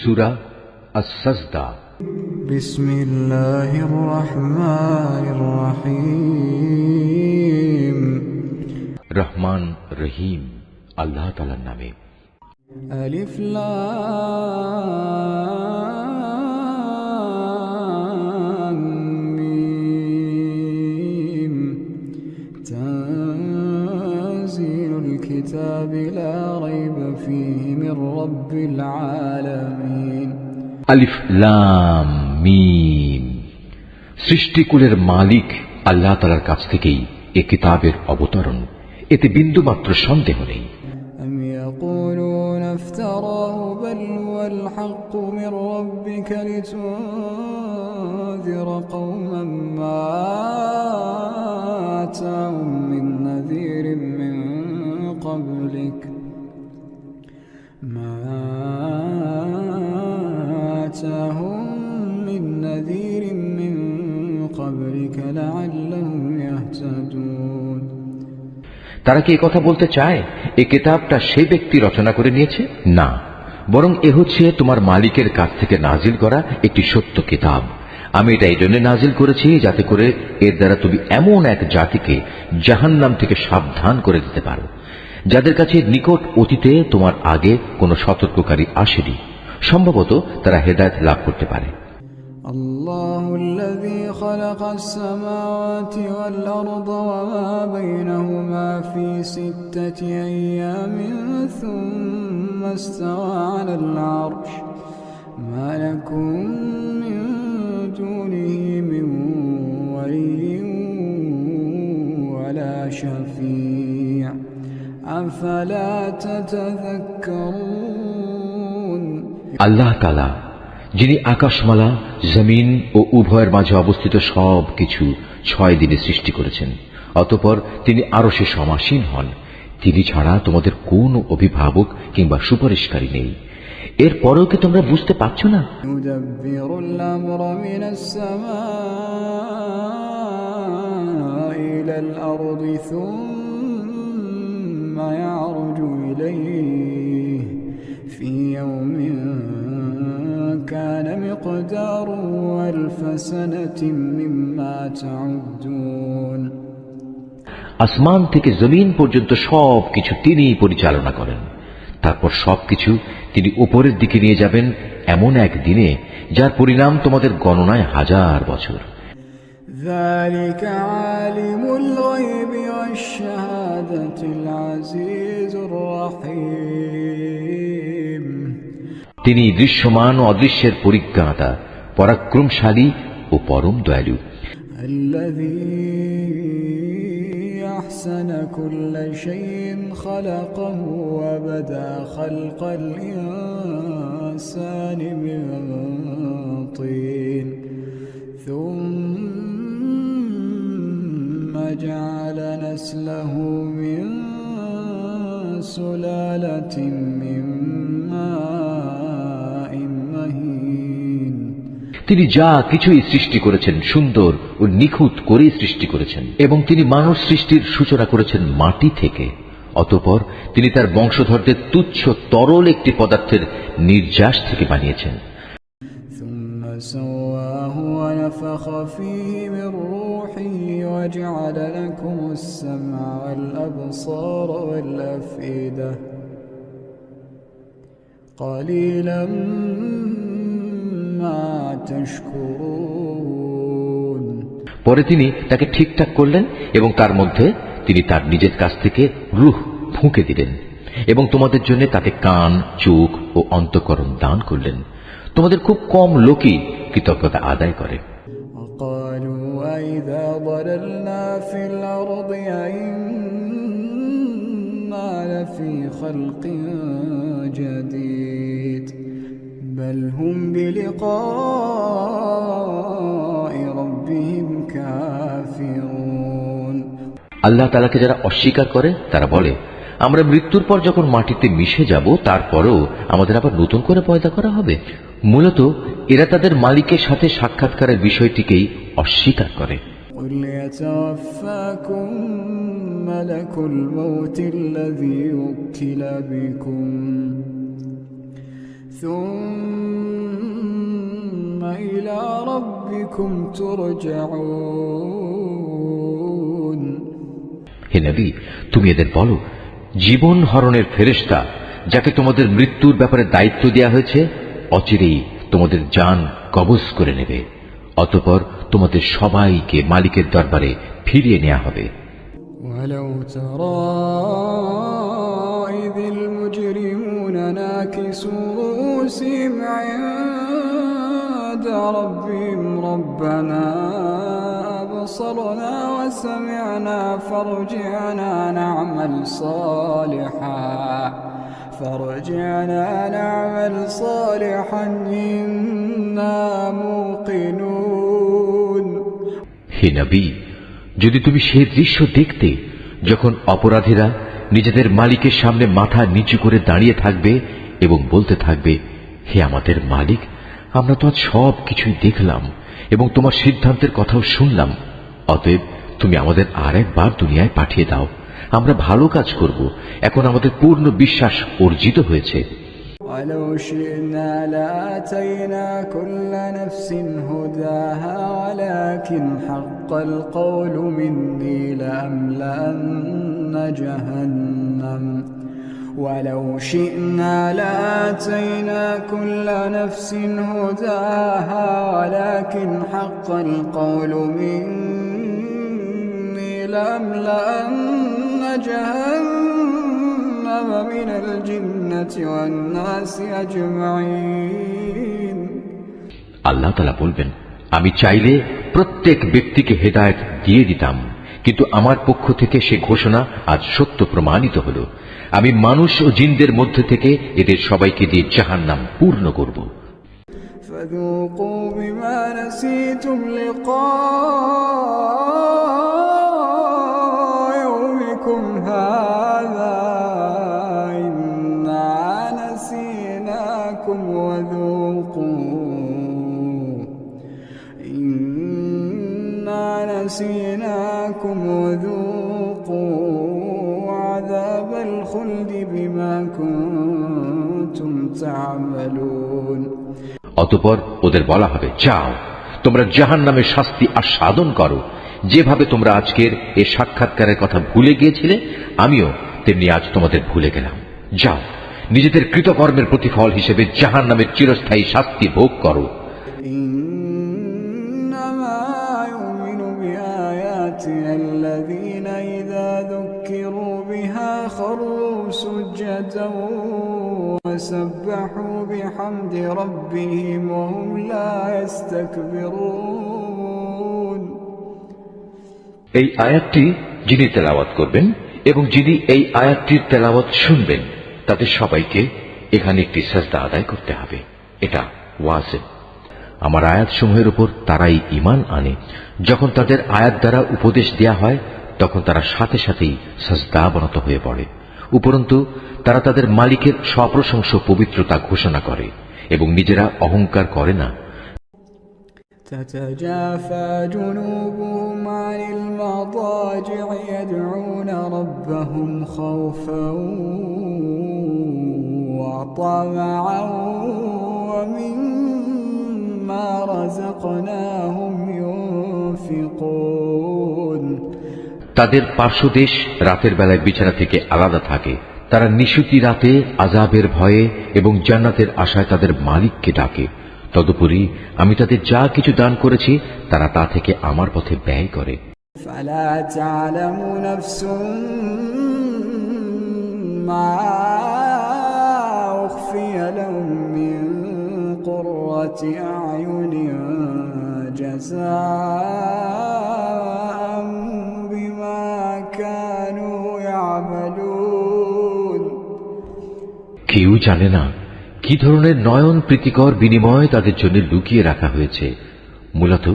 সুরা আসাজদা بسم الله الرحمن الرحيم রহমান রহিম আল্লাহ তালার নামে ألف لام الكتاب لا ريب فيه من رب العالمين আলিফ লাম মিম সৃষ্টিকুলের মালিক আল্লাহ তালার কাছ থেকেই এ কিতাবের অবতরণ এতে বিন্দুমাত্র সন্দেহ নেই أم يقولون افتراه بل هو الحق من ربك لتنذر قوما ما نذير من قبلك لعلهم يهتدون তারা কি কথা বলতে চায় এই কিতাবটা সেই ব্যক্তি রচনা করে নিয়েছে না বরং এ হচ্ছে তোমার মালিকের কাছ থেকে নাজিল করা একটি সত্য কিতাব আমি এটা এই জন্য নাজিল করেছি যাতে করে এর দ্বারা তুমি এমন এক জাতিকে জাহান্নাম থেকে সাবধান করে দিতে পারো যাদের কাছে নিকট অতীতে তোমার আগে কোনো সতর্ককারী আসেনি সম্ভবত তারা হেদায়ত লাভ করতে পারে الله الذي خلق السماوات والأرض وما بينهما في ستة أيام ثم استوى على العرش. ما لكم من دونه من ولي ولا شفيع. أفلا تتذكرون؟ الله تعالى যিনি আকাশমালা জমিন ও উভয়ের মাঝে অবস্থিত সব কিছু ছয় দিনে সৃষ্টি করেছেন অতপর তিনি আরো সে সমাসীন হন তিনি ছাড়া তোমাদের কোন অভিভাবক কিংবা সুপারিশকারী নেই এরপরেও কি তোমরা বুঝতে পারছো না يدبر الأمر من السماء إلى الأرض ثم يعرج إليه في يوم كان مقداره ألف سنة مما تعدون আসমান থেকে জমিন পর্যন্ত সব কিছু তিনিই পরিচালনা করেন তারপর সবকিছু তিনি উপরের দিকে নিয়ে যাবেন এমন এক দিনে যার পরিণাম তোমাদের গণনায় হাজার বছর ذلك عالم الغيب والشهادة العزيز الرحيم তিনি দৃশ্যমান ও অদৃশ্যের পরিজ্ঞাতা পরাক্রমশালী ও পরম দয়ালু الذي أحسن كل شيء خلقه وبدا خلق الإنسان من طين ثم جعل نسله من سلالة من ماء তিনি যা কিছুই সৃষ্টি করেছেন সুন্দর ও নিখুঁত করেই সৃষ্টি করেছেন এবং তিনি মানব সৃষ্টির সূচনা করেছেন মাটি থেকে অতপর তিনি তার বংশধরদের তুচ্ছ তরল একটি পদার্থের নির্যাস থেকে বানিয়েছেন ثم سواه ونفخ فيه من روحه وجعل لكم السمع والأبصار والأفئدة قليلا ما تشكرون পরে তিনি তাকে ঠিকঠাক করলেন এবং তার মধ্যে তিনি তার নিজের কাছ থেকে রুহ ফুঁকে দিলেন এবং তোমাদের জন্য তাতে কান চোখ ও অন্তকরণ দান করলেন তোমাদের খুব কম লোকই কৃতজ্ঞতা আদায় করে وقالوا أئذا ضللنا في الأرض أئنا لفي خلق جديد بل هم بلقاء ربهم كافرون আল্লাহ তালাকে যারা অস্বীকার করে তারা বলে আমরা মৃত্যুর পর যখন মাটিতে মিশে যাব তারপরেও আমাদের আবার নতুন করে পয়দা করা হবে মূলত এরা তাদের মালিকের সাথে সাক্ষাৎকারের বিষয়টিকেই অস্বীকার করে قل ثم إلى ربكم ترجعون হে নবী তুমি এদের বলো জীবন হরণের ফেরেশতা যাকে তোমাদের মৃত্যুর ব্যাপারে দায়িত্ব দেওয়া হয়েছে অচিরেই তোমাদের যান কবজ করে নেবে অতপর তোমাদের সবাইকে মালিকের দরবারে ফিরিয়ে নেওয়া হবে ولو ترى إذ المجرمون ناكسوا رؤوسهم عند ربهم ربنا أبصرنا وسمعنا فارجعنا نعمل صالحا فارجعنا نعمل صالحا إنا موقنون হে নবী যদি তুমি সেই দৃশ্য দেখতে যখন অপরাধীরা নিজেদের মালিকের সামনে মাথা নিচু করে দাঁড়িয়ে থাকবে এবং বলতে থাকবে হে আমাদের মালিক আমরা তো আজ সব কিছুই দেখলাম এবং তোমার সিদ্ধান্তের কথাও শুনলাম অতএব তুমি আমাদের আর একবার দুনিয়ায় পাঠিয়ে দাও আমরা ভালো কাজ করব এখন আমাদের পূর্ণ বিশ্বাস অর্জিত হয়েছে ولو شئنا لاتينا كل نفس هداها ولكن حق القول مني لأملأن جهنم ولو شئنا لاتينا كل نفس هداها ولكن حق القول مني لأملأن جهنم من الجنة والناس أجمعين আল্লাহ তালা বলবেন আমি চাইলে প্রত্যেক ব্যক্তিকে হেদায়ত দিয়ে দিতাম কিন্তু আমার পক্ষ থেকে সে ঘোষণা আজ সত্য প্রমাণিত হল আমি মানুষ ও জিনদের মধ্যে থেকে এদের সবাইকে দিয়ে জাহান নাম পূর্ণ করব فذوقوا بما نسيتم لقاء يومكم هذا إنا نسيناكم وذوقوا إنا نسيناكم وذوقوا عذاب الخلد بما كنتم تعملون অতপর ওদের বলা হবে যাও তোমরা জাহান নামের শাস্তি আস্বাদন করো যেভাবে তোমরা আজকের এ সাক্ষাৎকারের কথা ভুলে গিয়েছিলে আমিও তেমনি আজ তোমাদের ভুলে গেলাম যাও নিজেদের কৃতকর্মের প্রতিফল হিসেবে জাহান নামের চিরস্থায়ী শাস্তি ভোগ করো سجدا وسبحوا بحمد ربهم وهم لا يستكبرون এই আয়াতটি যিনি তেলাওয়াত করবেন এবং যিনি এই আয়াতটির তেলাওয়াত শুনবেন তাদের সবাইকে এখানে একটি সাজদা আদায় করতে হবে এটা ওয়াজেব আমার আয়াতসমূহের উপর তারাই ইমান আনে যখন তাদের আয়াত দ্বারা উপদেশ দেয়া হয় তখন তারা সাথে সাথেই সাজদা বনত হয়ে পড়ে উপরন্তু তারা তাদের মালিকের সপ্রশংস পবিত্রতা ঘোষণা করে এবং নিজেরা অহংকার করে না تتجافى جنوبهم عن المضاجع يدعون ربهم خوفا وطمعا ومما رزقناهم ينفقون তাদের পার্শ্বদেশ রাতের বেলায় বিছানা থেকে আলাদা থাকে তারা নিশুতি রাতে আজাবের ভয়ে এবং জান্নাতের আশায় তাদের মালিককে ডাকে তদুপরি আমি তাদের যা কিছু দান করেছি তারা তা থেকে আমার পথে ব্যয় করে فلا কেউ জানে না কি ধরনের নয়ন প্রীতিকর বিনিময় তাদের জন্য লুকিয়ে রাখা হয়েছে মূলত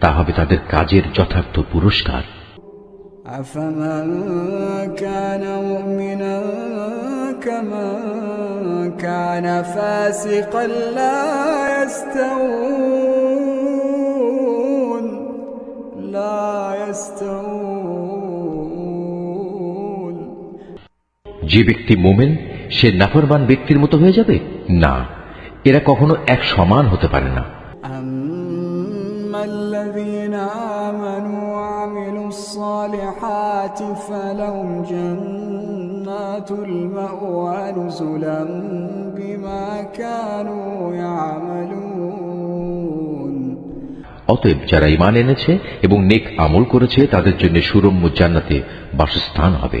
তা হবে তাদের কাজের যথার্থ পুরস্কার أفمن كان مؤمنا كمن كان فاسقا لا يستوون لا يستوون যে ব্যক্তি মোমেন সে নাফরমান ব্যক্তির মতো হয়ে যাবে না এরা কখনো এক সমান হতে পারে না أما الذين آمنوا وعملوا الصالحات فلهم جنات المأوى نزلا بما كانوا يعملون অতএব যারা ইমান এনেছে এবং নেক আমল করেছে তাদের জন্য সুরম্য জান্নাতে বাসস্থান হবে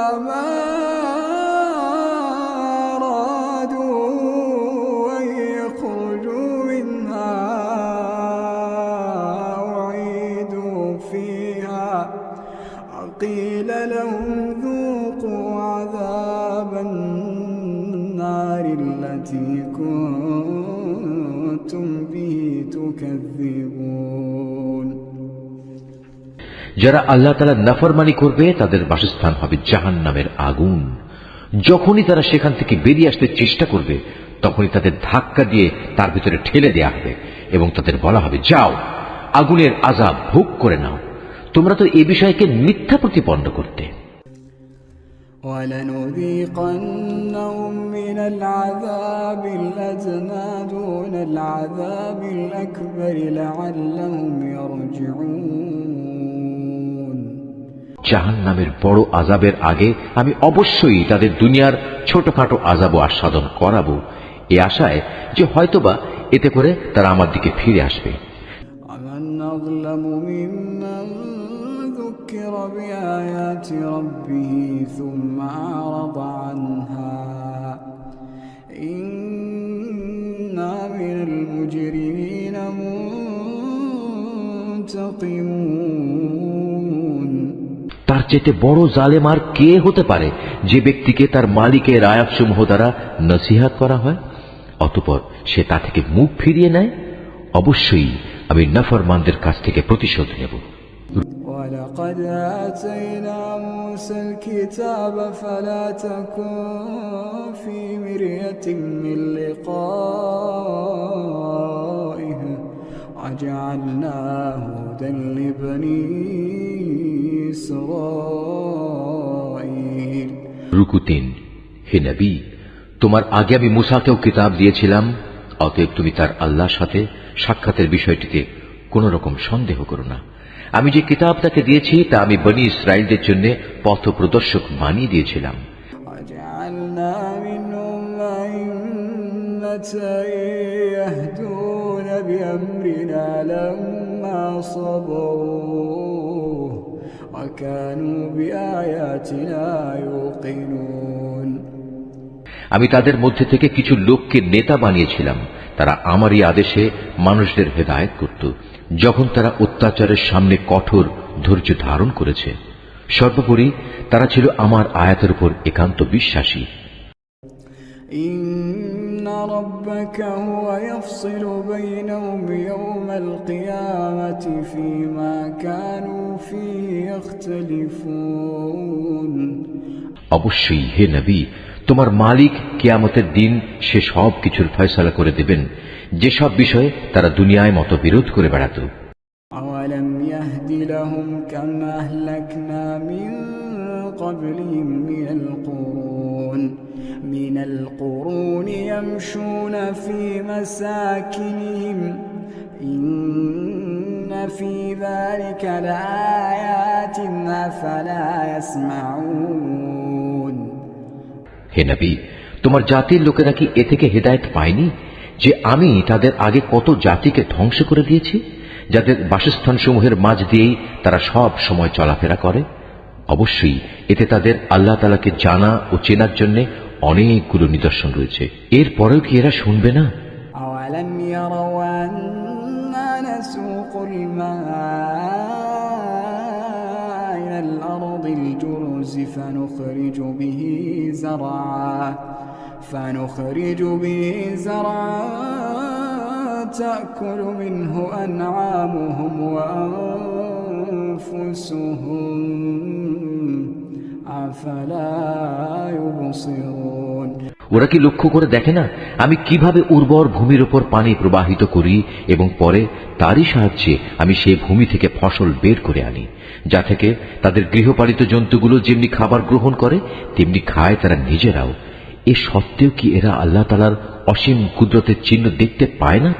Amen. যারা আল্লাহ তালা নাফরমানি করবে তাদের বাসস্থান হবে জাহান নামের আগুন যখনই তারা সেখান থেকে বেরিয়ে আসতে চেষ্টা করবে তখনই তাদের ধাক্কা দিয়ে তার ভিতরে ঠেলে দেয়া হবে এবং তাদের বলা হবে যাও আগুনের আজাব ভোগ করে নাও তোমরা তো এ বিষয়কে মিথ্যা প্রতিপন্ন করতে ولنذيقنهم من العذاب الأدنى دون العذاب الأكبر لعلهم يرجعون জাহান নামের বড় আজাবের আগে আমি অবশ্যই তাদের দুনিয়ার ছোটখাটো আজাবও আস্বাদন করাবো এ আশায় যে হয়তোবা এতে করে তারা আমার দিকে ফিরে আসবে ومن أظلم ممن ذكر بآيات ربه ثم أعرض عنها إنا من المجرمين منتقمون তার চেয়ে বড় জালেম আর কে হতে পারে যে ব্যক্তিকে তার মালিকের আয়াতসমূহ দ্বারা নসিহাত করা হয় অতপর সে তা থেকে মুখ ফিরিয়ে নেয় অবশ্যই আমি নফরমানদের কাছ থেকে প্রতিশোধ নেব ولقد آتينا موسى الكتاب فلا تكن في مرية من لقائه وجعلناه هدى لبني إسرائيل রুকু তিন হে নবী তোমার আগে আমি মুসাকেও কিতাব দিয়েছিলাম অতএব তুমি তার আল্লাহর সাথে সাক্ষাতের বিষয়টিতে কোন রকম সন্দেহ করো না আমি যে কিতাব তাকে দিয়েছি তা আমি বনি ইসরায়েলদের জন্য পথ প্রদর্শক বানিয়ে দিয়েছিলাম وجعلنا منهم أئمة يهدون بأمرنا لما صبروا وكانوا بآياتنا يوقنون আমি তাদের মধ্যে থেকে কিছু লোককে নেতা বানিয়েছিলাম তারা আমারই আদেশে মানুষদের হেদায়েত করত যখন তারা অত্যাচারের সামনে কঠোর ধৈর্য ধারণ করেছে সর্বোপরি তারা ছিল আমার আয়াতের উপর একান্ত বিশ্বাসী إن ربك هو يفصل بينهم يوم القيامة فيما كانوا فيه يختلفون অবশ্যই হে নবী তোমার মালিক কিয়ামতের দিন সে সব কিছুর ফয়সালা করে দেবেন যেসব বিষয়ে তারা দুনিয়ায় মতো বিরোধ করে বেড়াত أولم يهد لهم كم أهلكنا من قبلهم من القرون من القرون يمشون في مساكنهم إن في ذلك لآيات أفلا يسمعون হে নবী তোমার জাতির লোকেরা কি এ থেকে হেদায়েত পায়নি যে আমি তাদের আগে কত জাতিকে ধ্বংস করে দিয়েছি যাদের বাসস্থান সমূহের মাঝ দিয়েই তারা সব সময় চলাফেরা করে অবশ্যই এতে তাদের আল্লাহ তালাকে জানা ও চেনার জন্য অনেকগুলো নিদর্শন রয়েছে এরপরেও কি এরা শুনবে না الجرز فنخرج به زرعا فنخرج به زرعا. تأكل منه أنعامهم وأنفسهم أفلا يبصرون. ওরা কি লক্ষ্য করে দেখে না আমি কিভাবে উর্বর ভূমির উপর পানি প্রবাহিত করি এবং পরে তারই সাহায্যে আমি সেই ভূমি থেকে ফসল বের করে আনি যা থেকে তাদের গৃহপালিত জন্তুগুলো যেমনি খাবার গ্রহণ করে তেমনি খায় তারা নিজেরাও এ সত্ত্বেও কি এরা আল্লাহ তালার অসীম কুদরতের চিহ্ন দেখতে পায় না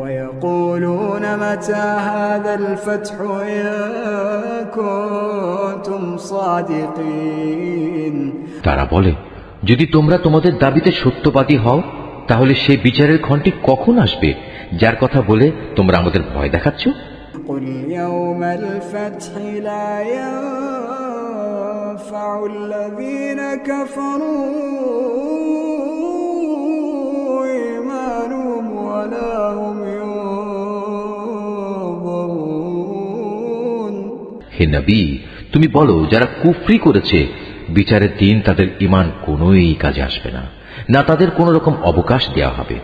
ويقولون متى هذا الفتح إن كنتم صادقين তারা বলে যদি তোমরা তোমাদের দাবিতে সত্যবাদী হও তাহলে সেই বিচারের ঘন্টি কখন আসবে যার কথা বলে তোমরা আমাদের ভয় দেখাচ্ছ قل يوم الفتح لا ينفع الذين كفروا إيمانهم ولا هم ينظرون হে নবী তুমি বলো যারা কুফরি করেছে বিচারের দিন তাদের ইমান কোনোই কাজে আসবে না। না তাদের কোনো রকম অবকাশ দেওয়া হবে।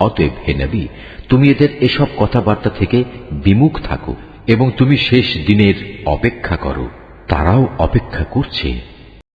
অতএব হে নবী তুমি এদের এসব কথাবার্তা থেকে বিমুখ থাকো এবং তুমি শেষ দিনের অপেক্ষা করো। তারাও অপেক্ষা করছে।